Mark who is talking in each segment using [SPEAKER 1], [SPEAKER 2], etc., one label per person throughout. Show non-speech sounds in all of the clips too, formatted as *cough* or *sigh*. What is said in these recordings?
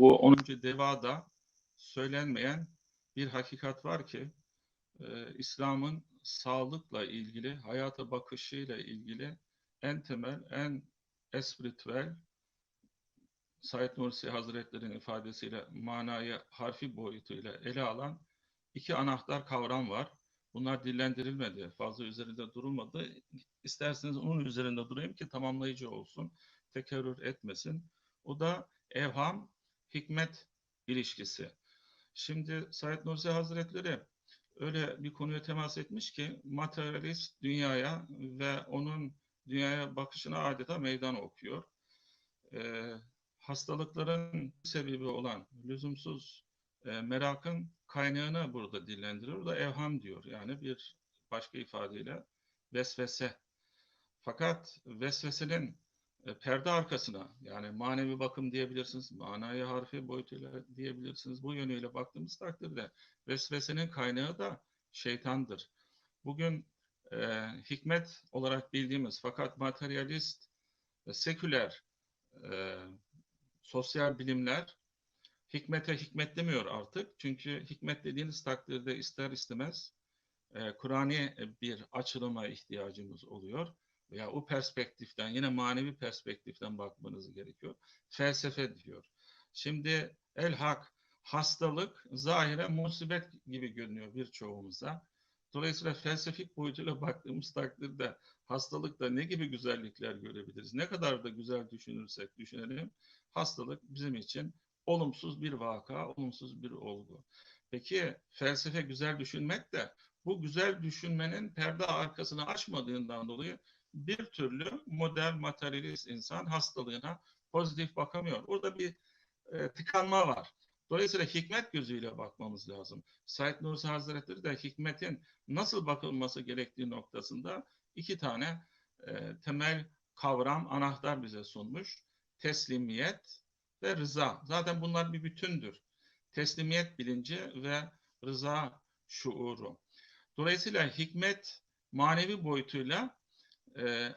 [SPEAKER 1] bu 10. devada söylenmeyen bir hakikat var ki e, İslam'ın sağlıkla ilgili, hayata bakışıyla ilgili en temel, en espritüel Said Nursi Hazretleri'nin ifadesiyle manayı harfi boyutuyla ele alan iki anahtar kavram var. Bunlar dillendirilmedi, fazla üzerinde durulmadı. İsterseniz onun üzerinde durayım ki tamamlayıcı olsun, tekerrür etmesin. O da evham, hikmet ilişkisi. Şimdi Said Nursi Hazretleri öyle bir konuya temas etmiş ki materyalist dünyaya ve onun dünyaya bakışına adeta meydan okuyor. Ee, hastalıkların sebebi olan lüzumsuz e, merakın kaynağını burada dillendiriyor. Da evham diyor. Yani bir başka ifadeyle vesvese. Fakat vesvesenin e, perde arkasına yani manevi bakım diyebilirsiniz, manayı harfi boyutuyla diyebilirsiniz. Bu yönüyle baktığımız takdirde vesvesenin kaynağı da şeytandır. Bugün e, hikmet olarak bildiğimiz fakat materyalist, ve seküler e, sosyal bilimler hikmete hikmet demiyor artık. Çünkü hikmet dediğiniz takdirde ister istemez e, Kur'an'i bir açılıma ihtiyacımız oluyor. Veya o perspektiften yine manevi perspektiften bakmanız gerekiyor. Felsefe diyor. Şimdi el hak hastalık zahire musibet gibi görünüyor birçoğumuza. Dolayısıyla felsefik boyutuyla baktığımız takdirde hastalıkta ne gibi güzellikler görebiliriz? Ne kadar da güzel düşünürsek düşünelim, hastalık bizim için olumsuz bir vaka, olumsuz bir olgu. Peki felsefe güzel düşünmek de bu güzel düşünmenin perde arkasını açmadığından dolayı bir türlü modern materyalist insan hastalığına pozitif bakamıyor. Orada bir e, tıkanma var. Dolayısıyla hikmet gözüyle bakmamız lazım. Said Nursi Hazretleri de hikmetin nasıl bakılması gerektiği noktasında iki tane e, temel kavram, anahtar bize sunmuş. Teslimiyet ve rıza. Zaten bunlar bir bütündür. Teslimiyet bilinci ve rıza şuuru. Dolayısıyla hikmet manevi boyutuyla e,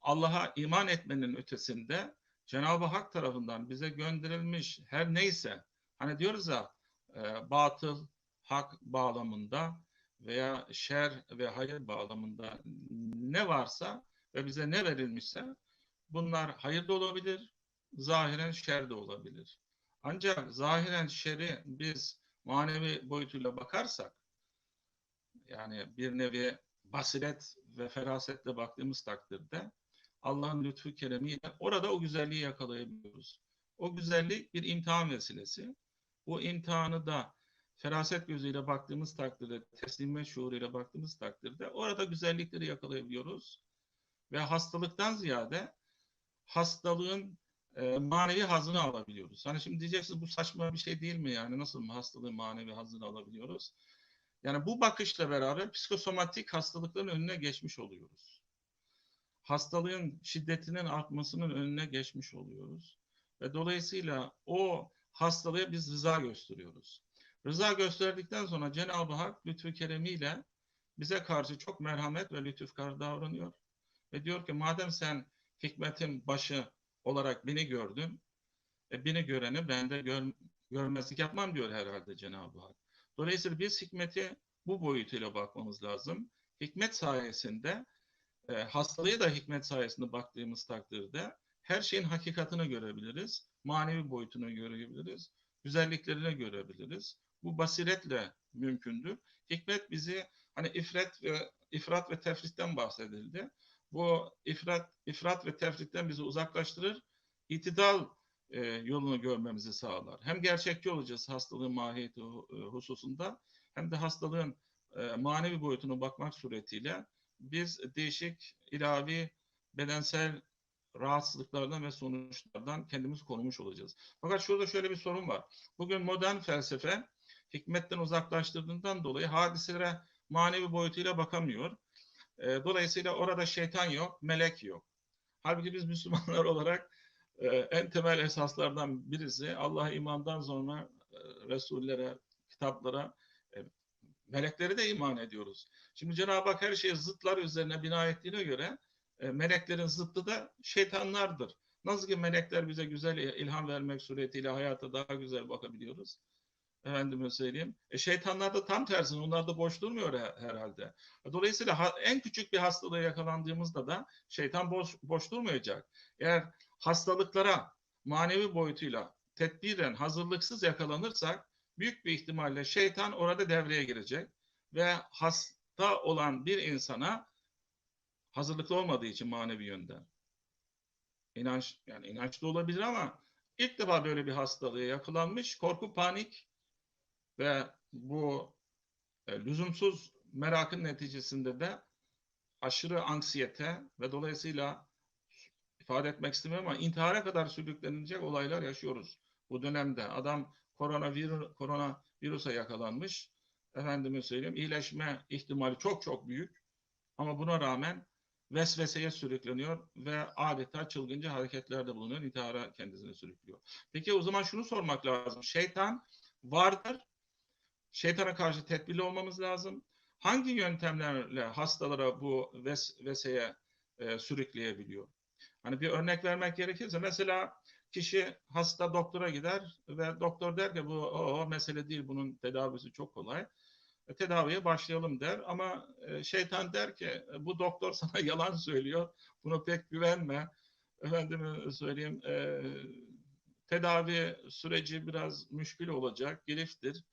[SPEAKER 1] Allah'a iman etmenin ötesinde Cenab-ı Hak tarafından bize gönderilmiş her neyse hani diyoruz ya e, batıl hak bağlamında veya şer ve hayır bağlamında ne varsa ve bize ne verilmişse bunlar hayır da olabilir, zahiren şer de olabilir. Ancak zahiren şeri biz manevi boyutuyla bakarsak yani bir nevi basiret ve ferasetle baktığımız takdirde Allah'ın lütfu keremiyle orada o güzelliği yakalayabiliyoruz. O güzellik bir imtihan vesilesi. Bu imtihanı da feraset gözüyle baktığımız takdirde, teslim ve şuuruyla baktığımız takdirde orada güzellikleri yakalayabiliyoruz. Ve hastalıktan ziyade hastalığın e, manevi hazını alabiliyoruz. Hani şimdi diyeceksiniz bu saçma bir şey değil mi yani? Nasıl hastalığın manevi hazını alabiliyoruz? Yani bu bakışla beraber psikosomatik hastalıkların önüne geçmiş oluyoruz. Hastalığın şiddetinin artmasının önüne geçmiş oluyoruz. Ve dolayısıyla o hastalığa biz rıza gösteriyoruz. Rıza gösterdikten sonra Cenab-ı Hak lütfu keremiyle bize karşı çok merhamet ve lütufkar davranıyor. Ve diyor ki madem sen hikmetin başı olarak beni gördün, e, beni göreni ben de gör, görmezlik yapmam diyor herhalde Cenab-ı Hak. Dolayısıyla biz hikmeti bu boyutuyla bakmamız lazım. Hikmet sayesinde e, hastalığı da hikmet sayesinde baktığımız takdirde her şeyin hakikatini görebiliriz. Manevi boyutunu görebiliriz. Güzelliklerini görebiliriz. Bu basiretle mümkündür. Hikmet bizi hani ifrat ve ifrat ve tefritten bahsedildi. Bu ifrat ifrat ve tefritten bizi uzaklaştırır. İtidal e, yolunu görmemizi sağlar. Hem gerçekçi olacağız hastalığın mahiyeti e, hususunda hem de hastalığın e, manevi boyutuna bakmak suretiyle biz değişik ilavi bedensel rahatsızlıklardan ve sonuçlardan kendimiz korumuş olacağız. Fakat şurada şöyle bir sorun var. Bugün modern felsefe hikmetten uzaklaştırdığından dolayı hadiselere manevi boyutuyla bakamıyor. E, dolayısıyla orada şeytan yok, melek yok. Halbuki biz Müslümanlar *laughs* olarak e, en temel esaslardan birisi Allah'a imandan sonra e, Resullere, kitaplara, e, meleklere de iman ediyoruz. Şimdi Cenab-ı Hak her şeyi zıtlar üzerine bina ettiğine göre e, meleklerin zıttı da şeytanlardır. Nasıl ki melekler bize güzel ilham vermek suretiyle hayata daha güzel bakabiliyoruz. Efendime söyleyeyim. E şeytanlar da tam tersine onlar da boş durmuyor he- herhalde. Dolayısıyla ha- en küçük bir hastalığa yakalandığımızda da şeytan boş, boş durmayacak. Eğer hastalıklara manevi boyutuyla tedbiren hazırlıksız yakalanırsak büyük bir ihtimalle şeytan orada devreye girecek ve hasta olan bir insana hazırlıklı olmadığı için manevi yönden. İnanç yani inançlı olabilir ama ilk defa böyle bir hastalığa yakalanmış korku panik ve bu e, lüzumsuz merakın neticesinde de aşırı anksiyete ve dolayısıyla ifade etmek istemiyorum ama intihara kadar sürüklenilecek olaylar yaşıyoruz bu dönemde. Adam koronavirüs koronavirüse yakalanmış. Efendime söyleyeyim iyileşme ihtimali çok çok büyük. Ama buna rağmen vesveseye sürükleniyor ve adeta çılgınca hareketlerde bulunuyor. intihara kendisini sürüklüyor. Peki o zaman şunu sormak lazım. Şeytan vardır. Şeytana karşı tedbirli olmamız lazım. Hangi yöntemlerle hastalara bu ves veseye e, sürükleyebiliyor? Hani bir örnek vermek gerekirse mesela kişi hasta doktora gider ve doktor der ki bu o, o mesele değil bunun tedavisi çok kolay. E, tedaviye başlayalım der ama e, şeytan der ki e, bu doktor *laughs* sana yalan söylüyor. Buna pek güvenme. Efendime söyleyeyim e, tedavi süreci biraz müşkül olacak, geliştir.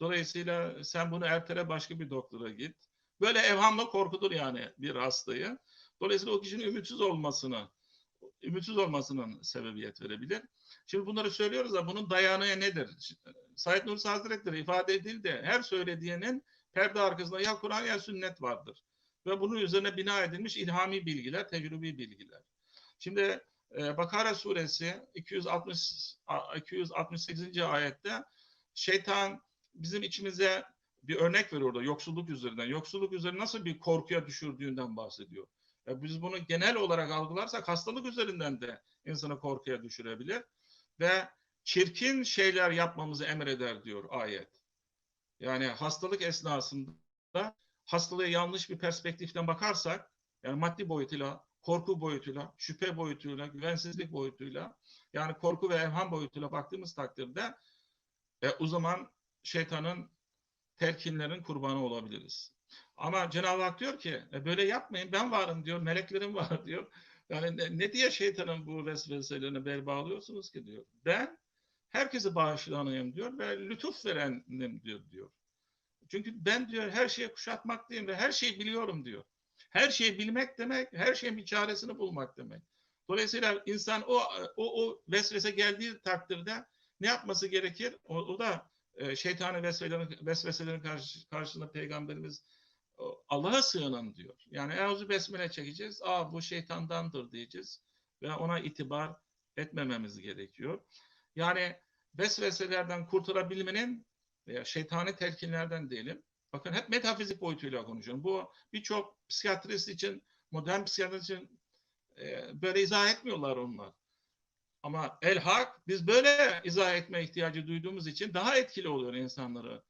[SPEAKER 1] Dolayısıyla sen bunu ertele başka bir doktora git. Böyle evhamla korkutur yani bir hastayı. Dolayısıyla o kişinin ümitsiz olmasını, ümitsiz olmasının sebebiyet verebilir. Şimdi bunları söylüyoruz da bunun dayanığı nedir? Said Nursi Hazretleri ifade edildi. Her söylediğinin perde arkasında ya Kur'an ya sünnet vardır. Ve bunun üzerine bina edilmiş ilhami bilgiler, tecrübi bilgiler. Şimdi e, Bakara suresi 260 a- 268. ayette şeytan bizim içimize bir örnek veriyor orada yoksulluk üzerinden. Yoksulluk üzerine nasıl bir korkuya düşürdüğünden bahsediyor. Ya biz bunu genel olarak algılarsak hastalık üzerinden de insanı korkuya düşürebilir ve çirkin şeyler yapmamızı emreder diyor ayet. Yani hastalık esnasında hastalığa yanlış bir perspektiften bakarsak yani maddi boyutuyla, korku boyutuyla, şüphe boyutuyla, güvensizlik boyutuyla yani korku ve evham boyutuyla baktığımız takdirde e, o zaman şeytanın telkinlerin kurbanı olabiliriz. Ama Cenab-ı Hak diyor ki e, böyle yapmayın ben varım diyor, meleklerim var *laughs* diyor. Yani ne, ne diye şeytanın bu vesveselerine bel bağlıyorsunuz ki diyor. Ben herkesi bağışlayanıyım diyor ve lütuf verenim diyor diyor. Çünkü ben diyor her şeyi kuşatmaktayım ve her şeyi biliyorum diyor. Her şeyi bilmek demek, her şeyin bir çaresini bulmak demek. Dolayısıyla insan o o, o vesvese geldiği takdirde ne yapması gerekir? O, o da e, şeytani vesveselerin, vesveselerin karşı, karşısında peygamberimiz Allah'a sığının diyor. Yani Euzu Besmele çekeceğiz. Aa bu şeytandandır diyeceğiz. Ve ona itibar etmememiz gerekiyor. Yani vesveselerden kurtulabilmenin veya şeytani telkinlerden diyelim. Bakın hep metafizik boyutuyla konuşuyorum. Bu birçok psikiyatrist için, modern psikiyatrist için e, böyle izah etmiyorlar onlar. Ama el hak biz böyle izah etme ihtiyacı duyduğumuz için daha etkili oluyor insanları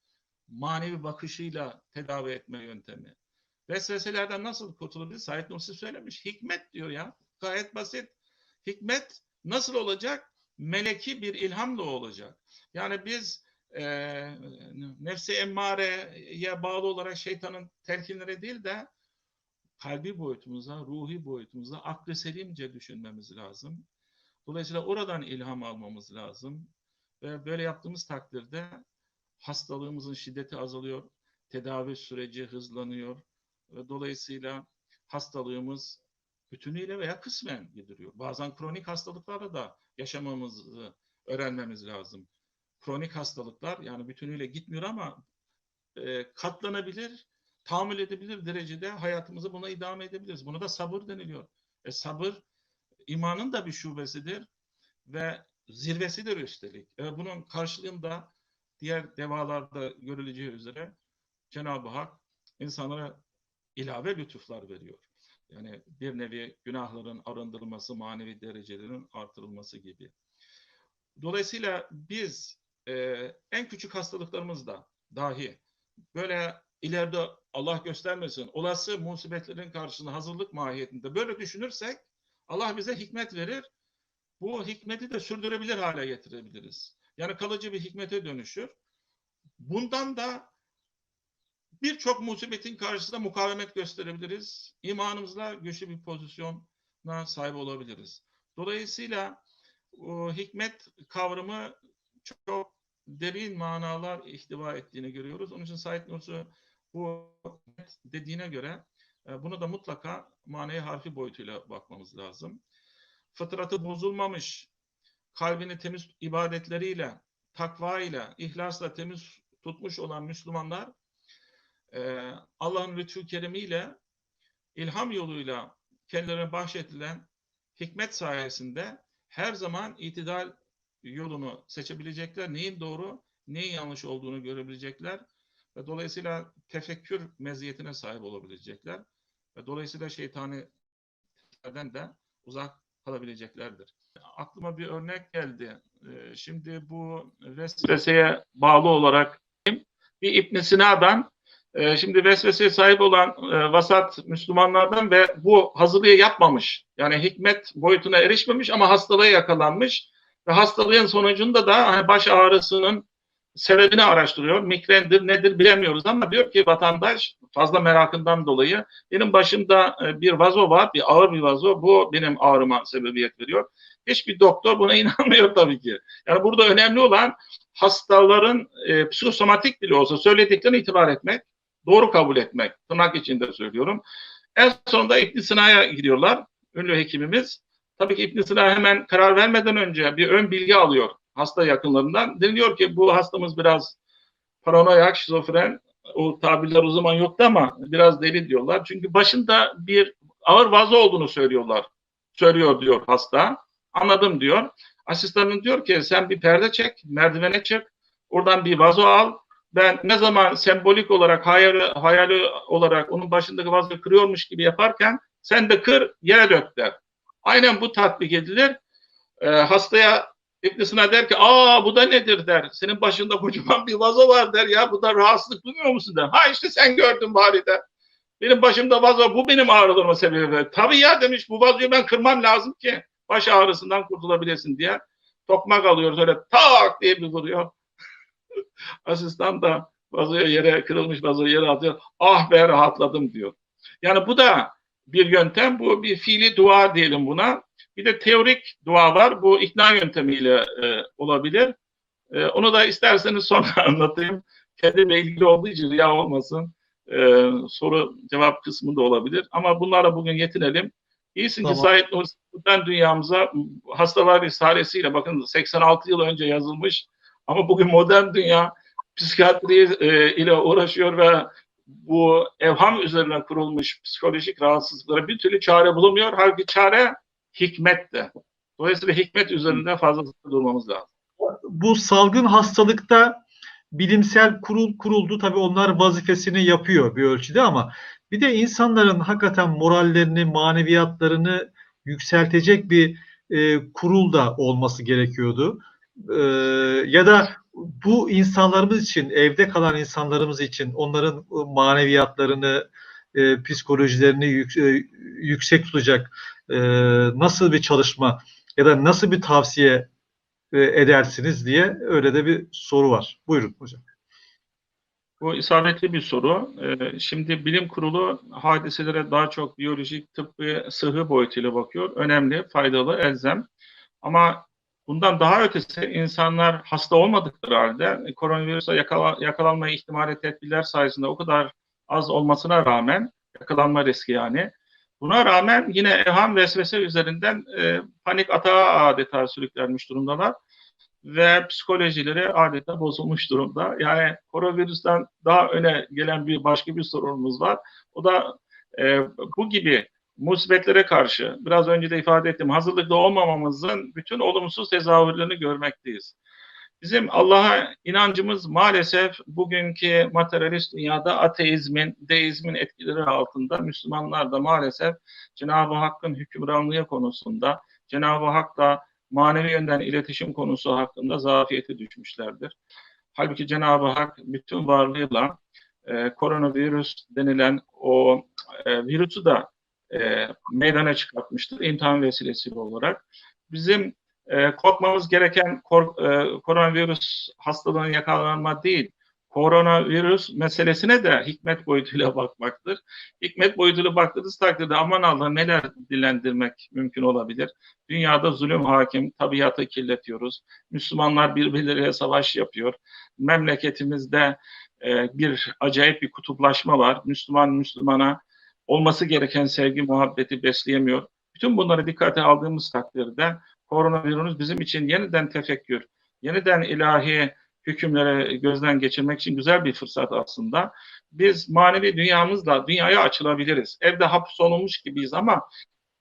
[SPEAKER 1] manevi bakışıyla tedavi etme yöntemi. Vesveselerden nasıl kurtulabilir? Said Nursi söylemiş. Hikmet diyor ya. Gayet basit. Hikmet nasıl olacak? Meleki bir ilhamla olacak. Yani biz e, nefsi emmareye bağlı olarak şeytanın telkinleri değil de kalbi boyutumuza, ruhi boyutumuza aklı selimce düşünmemiz lazım. Dolayısıyla oradan ilham almamız lazım. Ve böyle yaptığımız takdirde hastalığımızın şiddeti azalıyor, tedavi süreci hızlanıyor ve dolayısıyla hastalığımız bütünüyle veya kısmen gideriyor. Bazen kronik hastalıklarla da yaşamamızı öğrenmemiz lazım. Kronik hastalıklar yani bütünüyle gitmiyor ama e, katlanabilir, tahammül edebilir derecede hayatımızı buna idame edebiliriz. Buna da sabır deniliyor. E, sabır imanın da bir şubesidir ve zirvesidir üstelik. E, bunun karşılığında diğer devalarda görüleceği üzere Cenab-ı Hak insanlara ilave lütuflar veriyor. Yani bir nevi günahların arındırılması, manevi derecelerin artırılması gibi. Dolayısıyla biz e, en küçük hastalıklarımızda dahi böyle ileride Allah göstermesin olası musibetlerin karşısında hazırlık mahiyetinde böyle düşünürsek Allah bize hikmet verir bu hikmeti de sürdürebilir hale getirebiliriz. Yani kalıcı bir hikmete dönüşür. Bundan da birçok musibetin karşısında mukavemet gösterebiliriz. İmanımızla güçlü bir pozisyona sahip olabiliriz. Dolayısıyla o hikmet kavramı çok derin manalar ihtiva ettiğini görüyoruz. Onun için Said Nursi bu dediğine göre e, bunu da mutlaka manevi harfi boyutuyla bakmamız lazım. Fıtratı bozulmamış, kalbini temiz ibadetleriyle, takva ile, ihlasla temiz tutmuş olan Müslümanlar e, Allah'ın lütfu keremiyle ilham yoluyla kendilerine bahşedilen hikmet sayesinde her zaman itidal yolunu seçebilecekler. Neyin doğru, neyin yanlış olduğunu görebilecekler ve dolayısıyla tefekkür meziyetine sahip olabilecekler ve dolayısıyla şeytanilerden de uzak kalabileceklerdir. Aklıma bir örnek geldi. Ee, şimdi bu vesveseye bağlı olarak bir İbn Sina'dan e, şimdi vesveseye sahip olan e, vasat Müslümanlardan ve bu hazırlığı yapmamış. Yani hikmet boyutuna erişmemiş ama hastalığa yakalanmış ve hastalığın sonucunda da hani baş ağrısının sebebini araştırıyor. Migrendir nedir bilemiyoruz ama diyor ki vatandaş fazla merakından dolayı benim başımda e, bir vazo var, bir ağır bir vazo. Bu benim ağrıma sebebiyet veriyor. Hiçbir doktor buna *laughs* inanmıyor tabii ki. Yani burada önemli olan hastaların e, psikosomatik bile olsa söylediklerini itibar etmek, doğru kabul etmek. Tırnak içinde söylüyorum. En sonunda İbn Sina'ya gidiyorlar. Ünlü hekimimiz. Tabii ki İbn Sina hemen karar vermeden önce bir ön bilgi alıyor hasta yakınlarından. Deniliyor ki bu hastamız biraz paranoyak, şizofren. O tabirler o zaman yoktu ama biraz deli diyorlar. Çünkü başında bir ağır vazo olduğunu söylüyorlar. Söylüyor diyor hasta. Anladım diyor. Asistanın diyor ki sen bir perde çek, merdivene çık. Oradan bir vazo al. Ben ne zaman sembolik olarak, hayali, hayali olarak onun başındaki vazoyu kırıyormuş gibi yaparken sen de kır, yere dök der. Aynen bu tatbik edilir. E, hastaya İbn Sina der ki aa bu da nedir der. Senin başında kocaman bir vazo var der ya bu da rahatsızlık duymuyor musun der. Ha işte sen gördün bari der. Benim başımda vazo bu benim ağrılarıma sebebi. Tabii ya demiş bu vazoyu ben kırmam lazım ki baş ağrısından kurtulabilesin diye. Tokmak alıyor öyle tak diye bir vuruyor. *laughs* Asistan da vazoya yere kırılmış vazoyu yere atıyor. Ah be rahatladım diyor. Yani bu da bir yöntem. Bu bir fiili dua diyelim buna. Bir de teorik dua var. Bu ikna yöntemiyle e, olabilir. E, onu da isterseniz sonra *laughs* anlatayım. Kendimle ilgili olduğu için riya olmasın. E, soru cevap kısmında olabilir. Ama bunlarla bugün yetinelim. İyisin tamam. ki Said Nursi'den dünyamıza hastalar risalesiyle bakın 86 yıl önce yazılmış ama bugün modern dünya psikiyatri e, ile uğraşıyor ve bu evham üzerine kurulmuş psikolojik rahatsızlıklara bir türlü çare bulamıyor. Halbuki çare hikmet de. Dolayısıyla hikmet üzerinde fazla durmamız lazım.
[SPEAKER 2] Bu salgın hastalıkta bilimsel kurul kuruldu. Tabii onlar vazifesini yapıyor bir ölçüde ama bir de insanların hakikaten morallerini, maneviyatlarını yükseltecek bir e, kurul da olması gerekiyordu. E, ya da bu insanlarımız için, evde kalan insanlarımız için onların maneviyatlarını, e, psikolojilerini yük, e, yüksek tutacak e, nasıl bir çalışma ya da nasıl bir tavsiye e, edersiniz diye öyle de bir soru var. Buyurun hocam.
[SPEAKER 1] Bu isabetli bir soru. Ee, şimdi bilim kurulu hadiselere daha çok biyolojik, tıbbi, sıhhi boyutuyla bakıyor. Önemli, faydalı, elzem. Ama bundan daha ötesi insanlar hasta olmadıkları halde koronavirüse yakala, yakalanma ihtimali tedbirler sayesinde o kadar az olmasına rağmen yakalanma riski yani Buna rağmen yine evham vesvese üzerinden e, panik atağa adeta sürüklenmiş durumdalar ve psikolojileri adeta bozulmuş durumda. Yani koronavirüsten daha öne gelen bir başka bir sorunumuz var. O da e, bu gibi musibetlere karşı biraz önce de ifade ettim hazırlıklı olmamamızın bütün olumsuz tezahürlerini görmekteyiz. Bizim Allah'a inancımız maalesef bugünkü materyalist dünyada ateizmin, deizmin etkileri altında Müslümanlar da maalesef Cenab-ı Hakk'ın hükümranlığı konusunda, Cenab-ı Hak'la manevi yönden iletişim konusu hakkında zafiyete düşmüşlerdir. Halbuki Cenab-ı Hak bütün varlığıyla e, koronavirüs denilen o e, virüsü de e, meydana çıkartmıştır imtihan vesilesiyle olarak. Bizim e, korkmamız gereken kork, e, koronavirüs hastalığına yakalanma değil, koronavirüs meselesine de hikmet boyutuyla *laughs* bakmaktır. Hikmet boyutuyla baktığınız takdirde aman Allah neler dilendirmek mümkün olabilir. Dünyada zulüm hakim, tabiatı kirletiyoruz. Müslümanlar birbirleriyle savaş yapıyor. Memleketimizde e, bir acayip bir kutuplaşma var. Müslüman Müslümana olması gereken sevgi, muhabbeti besleyemiyor. Bütün bunları dikkate aldığımız takdirde koronavirüs bizim için yeniden tefekkür, yeniden ilahi hükümlere gözden geçirmek için güzel bir fırsat aslında. Biz manevi dünyamızla dünyaya açılabiliriz. Evde hapsolmuş gibiyiz ama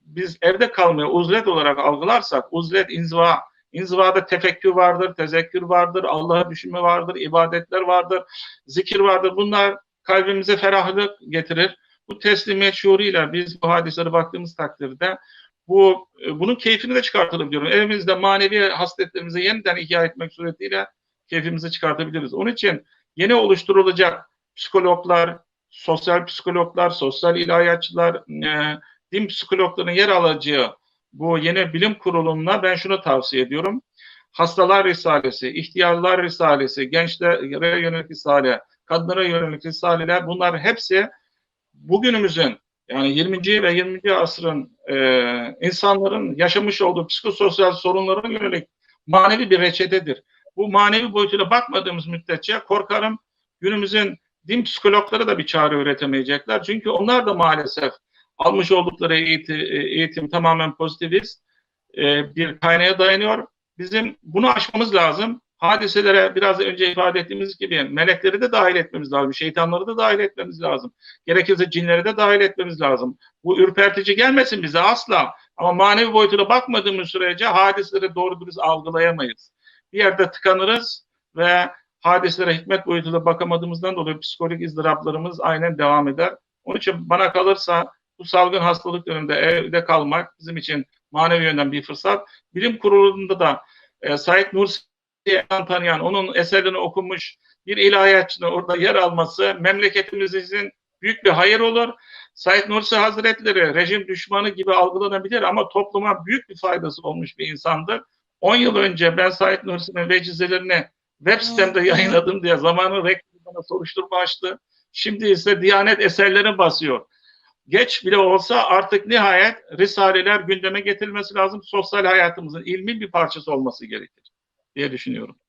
[SPEAKER 1] biz evde kalmayı uzlet olarak algılarsak, uzlet inziva, inzivada tefekkür vardır, tezekkür vardır, Allah'ı düşünme vardır, ibadetler vardır, zikir vardır. Bunlar kalbimize ferahlık getirir. Bu teslimiyet şuuruyla biz bu hadislere baktığımız takdirde bu bunun keyfini de çıkartalım diyorum. Evimizde manevi hasletlerimizi yeniden ihya etmek suretiyle keyfimizi çıkartabiliriz. Onun için yeni oluşturulacak psikologlar, sosyal psikologlar, sosyal ilahiyatçılar, e, din psikologlarının yer alacağı bu yeni bilim kuruluna ben şunu tavsiye ediyorum. Hastalar Risalesi, İhtiyarlar Risalesi, gençlere yönelik risale, kadınlara yönelik risaleler bunlar hepsi bugünümüzün yani 20. ve 20. asrın e, insanların yaşamış olduğu psikososyal sorunlara yönelik manevi bir reçetedir. Bu manevi boyutuyla bakmadığımız müddetçe korkarım günümüzün din psikologları da bir çare üretemeyecekler. Çünkü onlar da maalesef almış oldukları eğitim, eğitim tamamen pozitivist e, bir kaynağa dayanıyor. Bizim bunu aşmamız lazım. Hadiselere biraz önce ifade ettiğimiz gibi melekleri de dahil etmemiz lazım. Şeytanları da dahil etmemiz lazım. Gerekirse cinleri de dahil etmemiz lazım. Bu ürpertici gelmesin bize asla. Ama manevi boyutuna bakmadığımız sürece hadiseleri doğru dürüst algılayamayız. Bir yerde tıkanırız ve hadiselere hikmet boyutuyla bakamadığımızdan dolayı psikolojik ızdıraplarımız aynen devam eder. Onun için bana kalırsa bu salgın hastalık döneminde evde kalmak bizim için manevi yönden bir fırsat. Bilim kurulunda da e, Said Nursi'yi tanıyan, onun eserlerini okumuş bir ilahiyatçının orada yer alması memleketimiz için büyük bir hayır olur. Said Nursi Hazretleri rejim düşmanı gibi algılanabilir ama topluma büyük bir faydası olmuş bir insandır. 10 yıl önce ben Said Nursi'nin vecizelerini web sitemde *laughs* yayınladım diye zamanı bana soruşturma açtı. Şimdi ise Diyanet eserlerini basıyor. Geç bile olsa artık nihayet risaleler gündeme getirilmesi lazım. Sosyal hayatımızın ilmin bir parçası olması gerekir diye düşünüyorum.